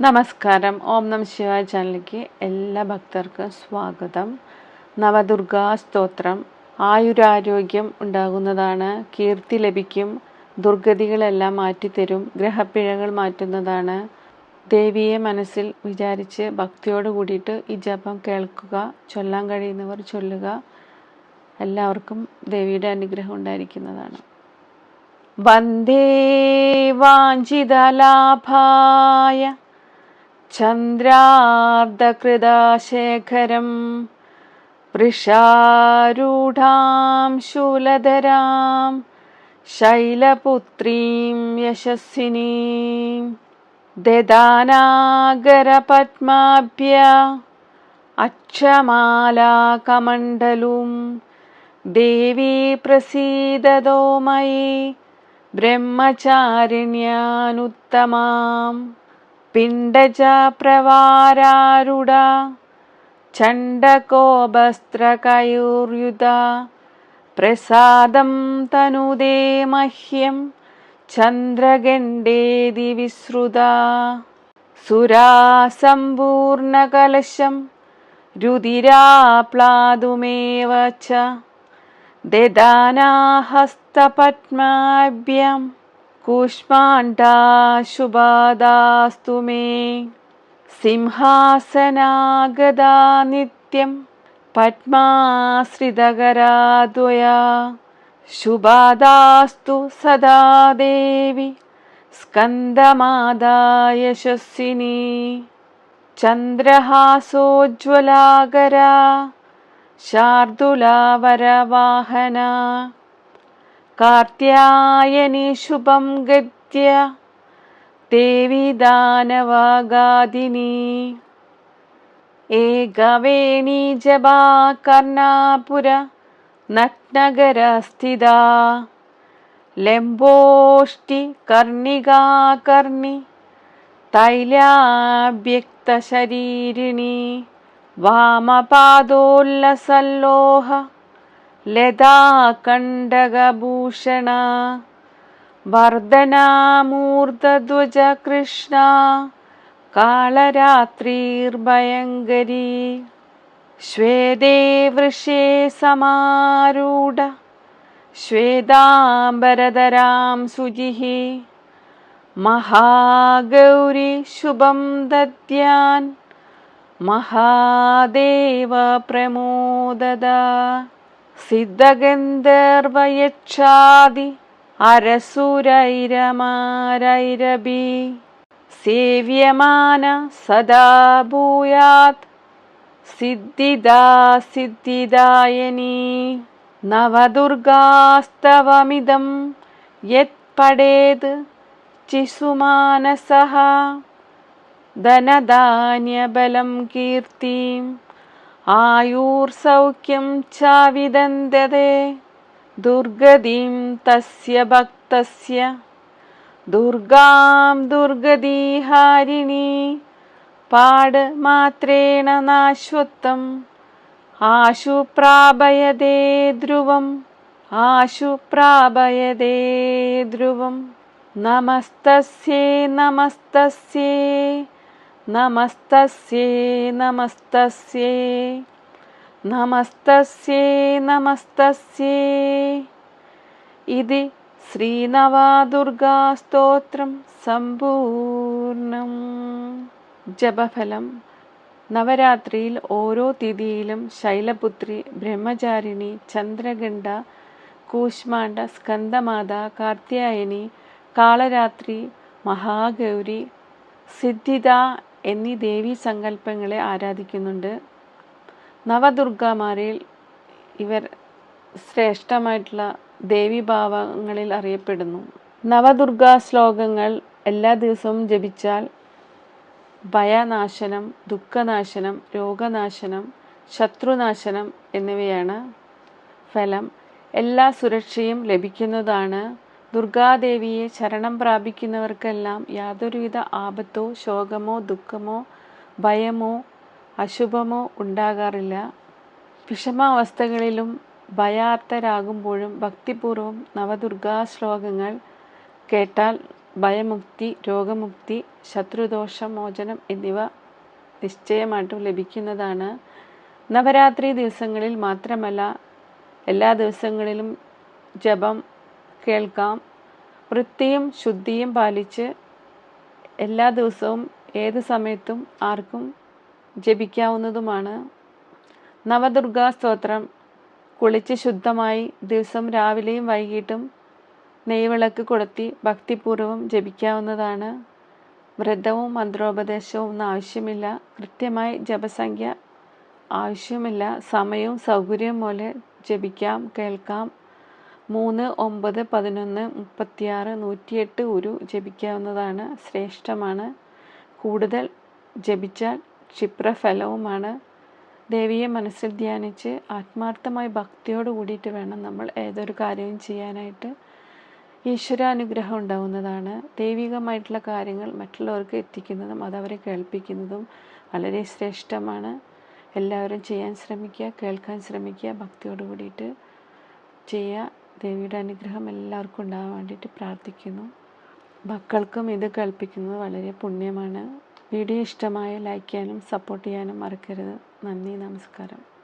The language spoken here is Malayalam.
നമസ്കാരം. ഓം നം ശിവ ചാനലിലേക്ക് എല്ലാ ഭക്തർക്കും സ്വാഗതം. നവദുർഗാ സ്തോത്രം. ആയുരാരോഗ്യം ഉണ്ടാകുന്നതാണ് കീർത്തി ലഭിക്കും ദുർഗതികളെല്ലാം മാറ്റിത്തരും ഗ്രഹപ്പിഴകൾ മാറ്റുന്നതാണ്. ദേവിയെ മനസ്സിൽ വിചാരിച്ച് ഭക്തിയോട് കൂടിയിട്ട് ഈ ജപം കേൾക്കുക ചൊല്ലാൻ കഴിയുന്നവർ ചൊല്ലുക എല്ലാവർക്കും ദേവിയുടെ അനുഗ്രഹം ഉണ്ടായിരിക്കുന്നതാണ്. വന്ദേ വാഞ്ചിതലാഭായ. ചന്ദ്രാർദ്ധകൃതാശേഖരം വൃഷാരൂഢാം ശൂലധരാം ശൈലപുത്രീം യശസ്വിനീം ദദാനാഗരപത്മാഭ്യ അക്ഷമാലാകമണ്ഡലും ദേവി പ്രസീദതോ മയി ബ്രഹ്മചാരിണ്യാനുത്തമാം. പിണ്ടജ പ്രവാരാരുട ചണ്ഡകോപസ്ത്രകയൂർയുത പ്രസാദം തനുദേ മഹ്യം ചന്ദ്രഗണ്ഡേതി വിശ്രുത. സുരാസമ്പൂർണകലശം രുതിരാപ്ലാതുമേവ ദദാനാഹസ്തപത്മാഭ്യം കൂഷ്മാണ്ഡാശുഭാദാസ്തു മേ. സിംഹാസനാഗതാ നിത്യം പത്മാശ്രിതകരാദ്വയാ. ശുഭാദാസ്തു സദാ ദേവി സ്കന്ദമാദായശസ്വിനി ചന്ദ്രഹാസോജ്വലാകരാ ശാർദുലാവരവാഹന. कार्त्यायनि शुभं गत्य देवी दानवागादिनी एकवेणी जबा कर्णापुर नग्नगरस्थिता लम्बोष्टिकर्णिकाकर्णि तैलाव्यक्तशरीरिणि वामपादोल्लसल्लोह। ലതാകണ്ഡകഭൂഷണ വർദ്ധനാമൂർധധ്വജ കൃഷ്ണ കാളരാത്രിർഭയങ്കരി ശ്വേതേ വൃഷേ സമാരൂഢ ശ്വേതാംബരതരാം ശുചിः മഹാഗൗരി ശുഭം ദദ്യാൻ മഹാദേവ പ്രമോദദ. सिद्धगन्धर्वयच्छादि अरसुरैरमारैरबी सेव्यमान सदा भूयात् सिद्धिदा सिद्धिदायिनी नवदुर्गास्तवमिदं यत् चिसुमानसः धनधान्यबलं कीर्तिम् आयुर्सौख्यं चाविदन्त्युर्गदीं तस्य भक्तस्य। दुर्गां दुर्गदीहारिणी पाडमात्रेण नाश्वत्तम् आशु प्रापयदे ध्रुवम् आशु प्रापयदे ध्रुवम्। नमस्तस्ये नमस्तस्ये। നമസ്തസ്യേ നമസ്തസ്യേ നമസ്തസ്യേ നമസ്തസ്യേ ഇത് ശ്രീനവാദുർഗാസ്തോത്രം സമ്പൂർണം ജപഫലം. നവരാത്രിയിൽ ഓരോ തിഥിയിലും ശൈലപുത്രി ബ്രഹ്മചാരിണി ചന്ദ്രഗണ്ഡ കൂഷ്മാണ്ഡ സ്കന്ദമാത കാർത്യായനി കാളരാത്രി മഹാഗൗരി സിദ്ധിത എന്നീ ദേവീ സങ്കല്പങ്ങളെ ആരാധിക്കുന്നുണ്ട്. നവദുർഗമാരിൽ ഇവർ ശ്രേഷ്ഠമായിട്ടുള്ള ദേവീഭാവങ്ങളിൽ അറിയപ്പെടുന്നു. നവദുർഗാ ശ്ലോകങ്ങൾ എല്ലാ ദിവസവും ജപിച്ചാൽ ഭയനാശനം ദുഃഖനാശനം രോഗനാശനം ശത്രുനാശനം എന്നിവയാണ് ഫലം. എല്ലാ സുരക്ഷയും ലഭിക്കുന്നതാണ് ദുർഗാദേവിയെ ശരണം പ്രാപിക്കുന്നവർക്കെല്ലാം യാതൊരുവിധ ആപത്തോ ശോകമോ ദുഃഖമോ ഭയമോ അശുഭമോ ഉണ്ടാകാറില്ല. വിഷമാവസ്ഥകളിലും ഭയാർത്ഥരാകുമ്പോഴും ഭക്തിപൂർവം നവദുർഗാ ശ്ലോകങ്ങൾ കേട്ടാൽ ഭയമുക്തി രോഗമുക്തി ശത്രുദോഷ മോചനം എന്നിവ നിശ്ചയമായിട്ടും ലഭിക്കുന്നതാണ്. നവരാത്രി ദിവസങ്ങളിൽ മാത്രമല്ല എല്ലാ ദിവസങ്ങളിലും ജപം കേൾക്കാം. വൃത്തിയും ശുദ്ധിയും പാലിച്ച് എല്ലാ ദിവസവും ഏത് സമയത്തും ആർക്കും ജപിക്കാവുന്നതുമാണ്. നവദുർഗാ സ്തോത്രം. കുളിച്ച് ശുദ്ധമായി ദിവസം രാവിലെയും വൈകിട്ടും നെയ്വിളക്ക് കൊളുത്തി ഭക്തിപൂർവം ജപിക്കാവുന്നതാണ്. വ്രതവും മന്ത്രോപദേശവും ഒന്നും ആവശ്യമില്ല. കൃത്യമായി ജപസംഖ്യ ആവശ്യമില്ല. സമയവും സൗകര്യവും പോലെ ജപിക്കാം കേൾക്കാം. മൂന്ന് ഒമ്പത് പതിനൊന്ന് മുപ്പത്തിയാറ് നൂറ്റിയെട്ട് ഉരു ജപിക്കാവുന്നതാണ് ശ്രേഷ്ഠമാണ്. കൂടുതൽ ജപിച്ചാൽ ക്ഷിപ്രഫലവുമാണ്. ദേവിയെ മനസ്സിൽ ധ്യാനിച്ച് ആത്മാർത്ഥമായി ഭക്തിയോട് കൂടിയിട്ട് വേണം നമ്മൾ ഏതൊരു കാര്യവും ചെയ്യാനായിട്ട്. ഈശ്വരാനുഗ്രഹം ഉണ്ടാവുന്നതാണ്. ദൈവികമായിട്ടുള്ള കാര്യങ്ങൾ മറ്റുള്ളവർക്ക് എത്തിക്കുന്നതും അതവരെ കേൾപ്പിക്കുന്നതും വളരെ ശ്രേഷ്ഠമാണ്. എല്ലാവരും ചെയ്യാൻ ശ്രമിക്കുക കേൾക്കാൻ ശ്രമിക്കുക ഭക്തിയോട് കൂടിയിട്ട് ചെയ്യുക. ദേവിയുടെ അനുഗ്രഹം എല്ലാവർക്കും ഉണ്ടാകാൻ വേണ്ടിയിട്ട് പ്രാർത്ഥിക്കുന്നു. മക്കൾക്കും ഇത് കേൾപ്പിക്കുന്നത് വളരെ പുണ്യമാണ്. വീഡിയോ ഇഷ്ടമായ ലൈക്ക് ചെയ്യാനും സപ്പോർട്ട് ചെയ്യാനും മറക്കരുത്. നന്ദി നമസ്കാരം.